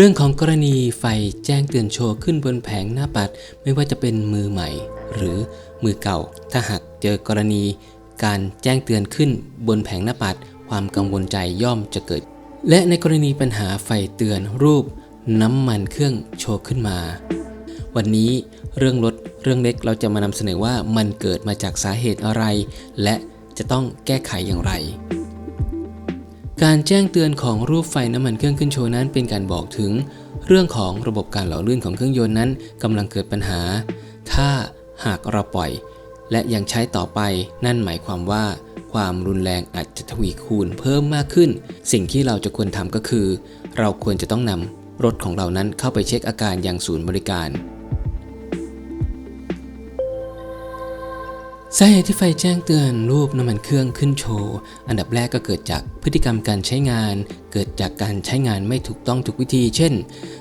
เรื่องของกรณีไฟแจ้งเตือนโชว์ขึ้นบนแผงหน้าปัด ไม่ว่าจะเป็นมือใหม่ หรือมือเก่า ถ้าหากเจอกรณี การแจ้งเตือนขึ้นบนแผงหน้าปัด ความกังวลใจย่อมจะเกิด และในกรณีปัญหาไฟเตือนรูป น้ำมันเครื่องโชว์ขึ้นมา วันนี้เรื่องรถเรื่องเล็กเราจะมานำเสนอว่ามันเกิดมาจากสาเหตุอะไร และจะต้องแก้ไขอย่างไร การแจ้งเตือนของรูปไฟน้ำมันเครื่องขึ้นโชว์นั้นเป็นการบอกถึง เรื่องของระบบการหล่อลื่นของเครื่องยนต์นั้นกำลังเกิดปัญหา ถ้าหากเราปล่อย และยังใช้ต่อไปนั่นหมายความว่า ความรุนแรงอาจจะทวีคูณเพิ่มมากขึ้น สิ่งที่เราจะควรทำก็คือ เราควรจะต้องนำรถของเรานั้นเข้าไปเช็คอาการยังศูนย์บริการ สาเหตุที่ไฟแจ้งเตือนรูปน้ำมันเครื่องขึ้นโชว์ อันดับแรกก็เกิดจากพฤติกรรมการใช้งาน เกิดจากการใช้งานไม่ถูกต้องทุกวิธี เช่น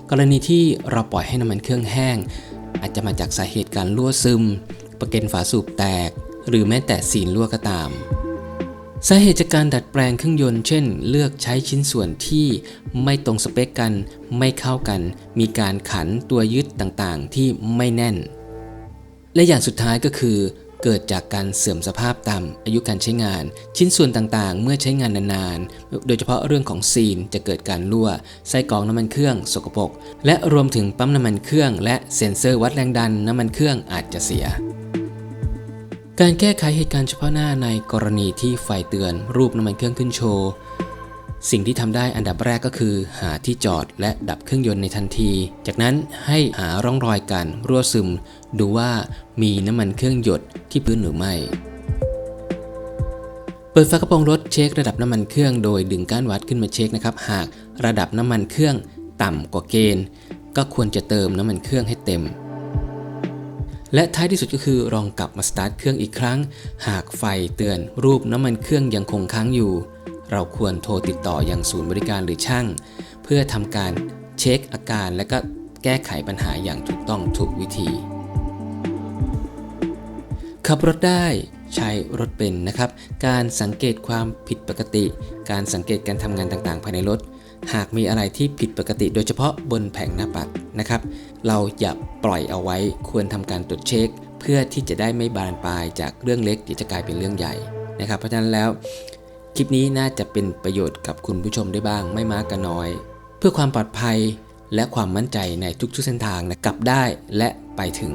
กรณีที่เราปล่อยให้น้ำมันเครื่องแห้ง อาจจะมาจากสาเหตุการรั่วซึม ประเก็นฝาสูบแตก หรือแม้แต่ซีรั่วก็ตาม สาเหตุจากการดัดแปลงเครื่องยนต์ เช่น เลือกใช้ชิ้นส่วนที่ไม่ตรงสเปคกัน ไม่เข้ากัน มีการขันตัวยึดต่างๆ ที่ไม่แน่น และอย่างสุดท้ายก็คือ เกิดจากการเสื่อมสภาพตามอายุการใช้งาน ชิ้นส่วนต่างๆ เมื่อใช้งานนานๆ โดยเฉพาะเรื่องของซีนจะเกิดการรั่ว ไส้กรองน้ำมันเครื่องสกปรก และรวมถึงปั๊มน้ำมันเครื่อง และเซ็นเซอร์วัดแรงดันน้ำมันเครื่องอาจจะเสีย การแก้ไขเหตุการณ์เฉพาะหน้าในกรณีที่ไฟเตือน รูปน้ำมันเครื่องขึ้นโชว์ สิ่งที่ทำได้อันดับแรกก็คือ หาที่จอดและดับเครื่องยนต์ในทันที จากนั้นให้หาร่องรอยการรั่วซึม ดูว่ามีน้ำมันเครื่องหยดที่พื้นหรือไม่ เปิดฝากระโปรงรถเช็คระดับน้ำมันเครื่องโดยดึงก้านวัดขึ้นมาเช็คนะครับ หากระดับน้ำมันเครื่องต่ำกว่าเกณฑ์ ก็ควรจะเติมน้ำมันเครื่องให้เต็มและท้ายที่สุดก็คือลองกลับมาสตาร์ทเครื่องอีกครั้ง หากไฟเตือนรูปน้ำมันเครื่องยังคงค้างอยู่ เราควรโทรติดต่ออยังศูนย์บริการหรือช่าง เพื่อทำการเช็คอาการและก็แก้ไขปัญหาอย่างถูกต้องถูกวิธี ขับรถได้ใช้รถเป็นนะครับ การสังเกตความผิดปกติ การสังเกตการทำงานต่างๆ ภายในรถ หากมีอะไรที่ผิดปกติ โดยเฉพาะบนแผงหน้าปัดนะครับ เราอย่าปล่อยเอาไว้ควรทำการตรวจเช็ค เพื่อที่จะได้ไม่บานปลายจากเรื่องเล็กที่จะกลายเป็นเรื่องใหญ่นะครับ เพราะฉะนั้นแล้ว คลิปนี้น่าจะเป็นประโยชน์กับคุณผู้ชมได้บ้างไม่มากก็น้อย เพื่อความปลอดภัยและความมั่นใจในทุกๆเส้นทางนะกลับได้และไปถึง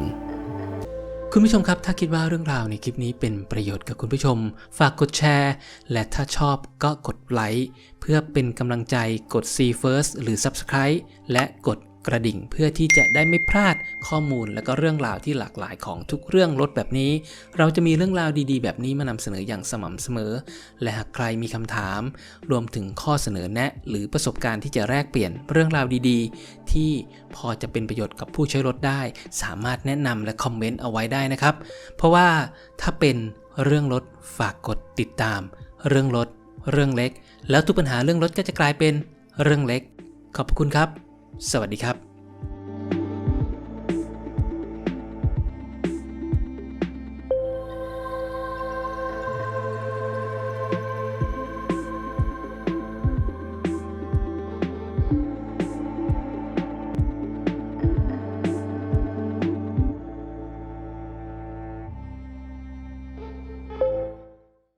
คุณผู้ชมครับ ถ้าคิดว่าเรื่องราวในคลิปนี้เป็นประโยชน์กับคุณผู้ชม ฝากกดแชร์ และถ้าชอบก็กดไลค์เพื่อเป็นกำลังใจกด See First หรือ Subscribe และกด กระดิ่งเพื่อที่จะได้ไม่พลาดข้อมูลและก็เรื่องราวที่หลากหลายของทุกเรื่องรถแบบนี้ เราจะมีเรื่องราวดีๆ แบบนี้มานำเสนออย่างสม่ำเสมอ และหากใครมีคำถาม รวมถึงข้อเสนอแนะ หรือประสบการณ์ที่จะแลกเปลี่ยนเรื่องราวดีๆ ที่พอจะเป็นประโยชน์กับผู้ใช้รถได้ สามารถแนะนำและคอมเมนต์เอาไว้ได้นะครับ เพราะว่าถ้าเป็นเรื่องรถฝากกดติดตาม เรื่องรถ เรื่องเล็ก แล้วทุกปัญหาเรื่องรถก็จะกลายเป็นเรื่องเล็ก ขอบคุณครับ สวัสดีครับ